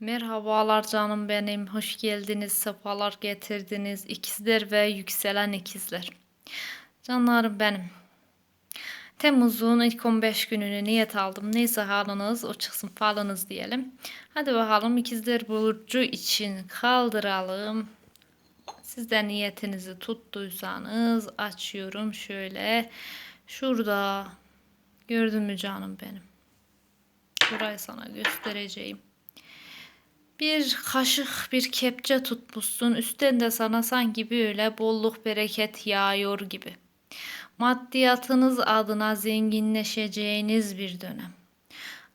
Merhabalar canım benim. Hoş geldiniz. Sefalar getirdiniz. İkizler ve yükselen ikizler. Canlarım benim. Temmuz'un ilk 15 gününü niyet aldım. Neyse halınız o çıksın falınız diyelim. Hadi bakalım ikizler burcu için kaldıralım. Siz de niyetinizi tuttuysanız açıyorum şöyle. Şurada gördün mü canım benim? Burayı sana göstereceğim. Bir kaşık bir kepçe tutmuşsun. Üstten de sana sanki böyle bolluk bereket yağıyor gibi. Maddiyatınız adına zenginleşeceğiniz bir dönem.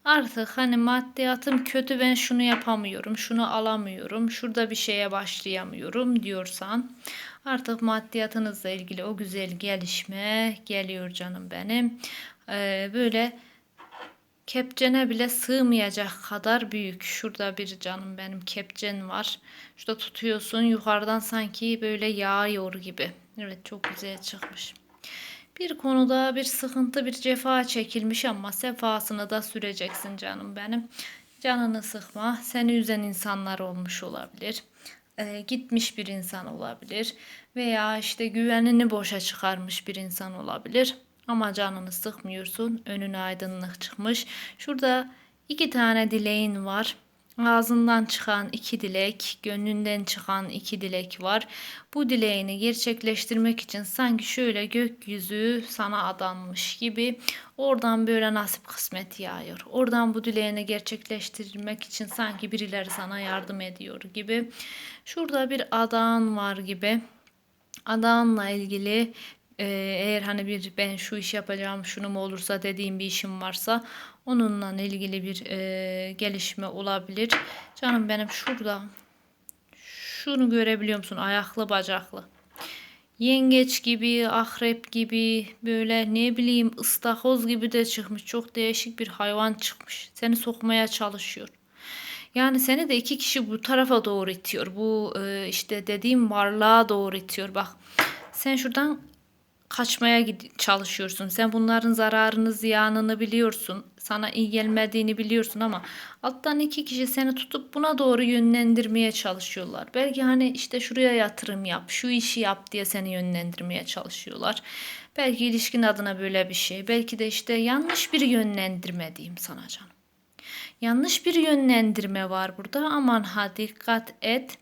Artık hani maddiyatım kötü ben şunu yapamıyorum, şunu alamıyorum, şurada bir şeye başlayamıyorum diyorsan artık maddiyatınızla ilgili o güzel gelişme geliyor canım benim. Ee, böyle kepçene bile sığmayacak kadar büyük. Şurada bir canım benim kepçen var. Şurada tutuyorsun yukarıdan sanki böyle yağıyor gibi. Evet çok güzel çıkmış. Bir konuda bir sıkıntı, bir cefa çekilmiş ama sefasını da süreceksin canım benim. Canını sıkma. Seni üzen insanlar olmuş olabilir. Ee, gitmiş bir insan olabilir. Veya işte güvenini boşa çıkarmış bir insan olabilir. Ama canını sıkmıyorsun. Önüne aydınlık çıkmış. Şurada iki tane dileğin var. Ağzından çıkan iki dilek, gönlünden çıkan iki dilek var. Bu dileğini gerçekleştirmek için sanki şöyle gökyüzü sana adanmış gibi oradan böyle nasip kısmet yağıyor. Oradan bu dileğini gerçekleştirmek için sanki birileri sana yardım ediyor gibi. Şurada bir adan var gibi. Adanla ilgili e, eğer hani bir ben şu iş yapacağım şunu mu olursa dediğim bir işim varsa onunla ilgili bir e, gelişme olabilir. Canım benim şurada şunu görebiliyor musun? Ayaklı bacaklı. Yengeç gibi, akrep gibi, böyle ne bileyim ıstakoz gibi de çıkmış. Çok değişik bir hayvan çıkmış. Seni sokmaya çalışıyor. Yani seni de iki kişi bu tarafa doğru itiyor. Bu e, işte dediğim varlığa doğru itiyor. Bak sen şuradan kaçmaya çalışıyorsun. Sen bunların zararını, ziyanını biliyorsun. Sana iyi gelmediğini biliyorsun ama alttan iki kişi seni tutup buna doğru yönlendirmeye çalışıyorlar. Belki hani işte şuraya yatırım yap, şu işi yap diye seni yönlendirmeye çalışıyorlar. Belki ilişkin adına böyle bir şey. Belki de işte yanlış bir yönlendirme diyeyim sana canım. Yanlış bir yönlendirme var burada. Aman ha dikkat et.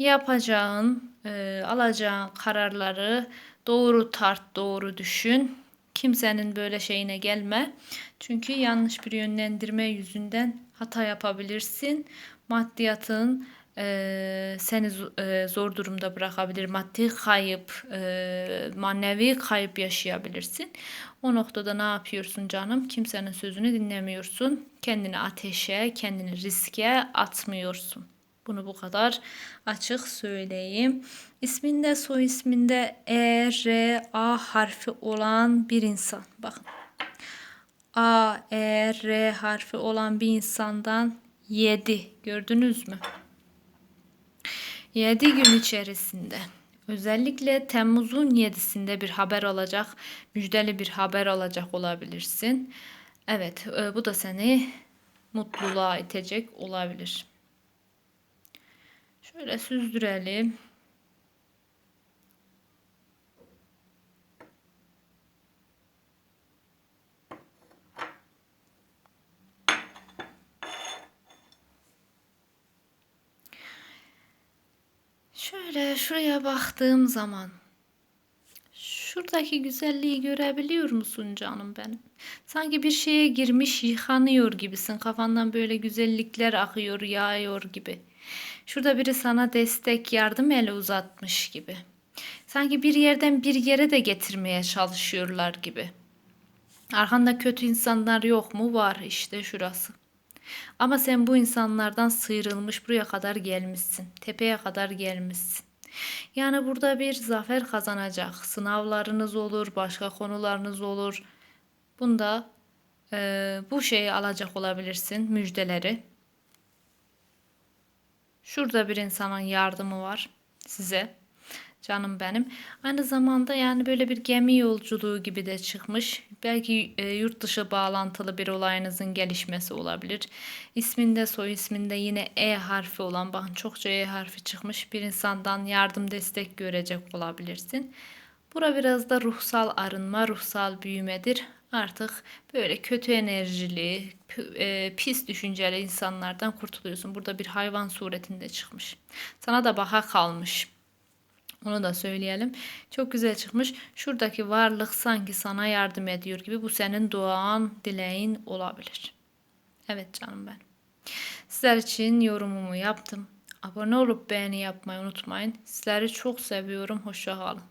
Yapacağın, e, alacağın kararları Doğru tart, doğru düşün. Kimsenin böyle şeyine gelme. Çünkü yanlış bir yönlendirme yüzünden hata yapabilirsin. Maddiyatın e, seni e, zor durumda bırakabilir. Maddi kayıp, e, manevi kayıp yaşayabilirsin. O noktada ne yapıyorsun canım? Kimsenin sözünü dinlemiyorsun. Kendini ateşe, kendini riske atmıyorsun. Bunu bu kadar açık söyleyeyim. İsminde soy isminde E, R, A harfi olan bir insan. Bakın. A, E, R harfi olan bir insandan 7 gördünüz mü? 7 gün içerisinde özellikle Temmuz'un 7'sinde bir haber alacak, müjdeli bir haber alacak olabilirsin. Evet, e, bu da seni mutluluğa itecek olabilir. Şöyle süzdürelim. Şöyle şuraya baktığım zaman şuradaki güzelliği görebiliyor musun canım benim? Sanki bir şeye girmiş yıkanıyor gibisin. Kafandan böyle güzellikler akıyor, yağıyor gibi. Şurada biri sana destek, yardım eli uzatmış gibi. Sanki bir yerden bir yere de getirmeye çalışıyorlar gibi. Arkanda kötü insanlar yok mu? Var işte şurası. Ama sen bu insanlardan sıyrılmış buraya kadar gelmişsin. Tepeye kadar gelmişsin. Yani burada bir zafer kazanacak. Sınavlarınız olur, başka konularınız olur. Bunda e, bu şeyi alacak olabilirsin, müjdeleri. Şurada bir insanın yardımı var size. Canım benim. Aynı zamanda yani böyle bir gemi yolculuğu gibi de çıkmış. Belki e, yurt dışı bağlantılı bir olayınızın gelişmesi olabilir. İsminde soy isminde yine E harfi olan bakın çokça E harfi çıkmış. Bir insandan yardım destek görecek olabilirsin. Bura biraz da ruhsal arınma, ruhsal büyümedir. Artık böyle kötü enerjili, e, pis düşünceli insanlardan kurtuluyorsun. Burada bir hayvan suretinde çıkmış. Sana da baka kalmış. Onu da söyleyelim. Çok güzel çıkmış. Şuradaki varlık sanki sana yardım ediyor gibi. Bu senin duan, dileğin olabilir. Evet canım ben. Sizler için yorumumu yaptım. Abone olup beğeni yapmayı unutmayın. Sizleri çok seviyorum. Hoşça kalın.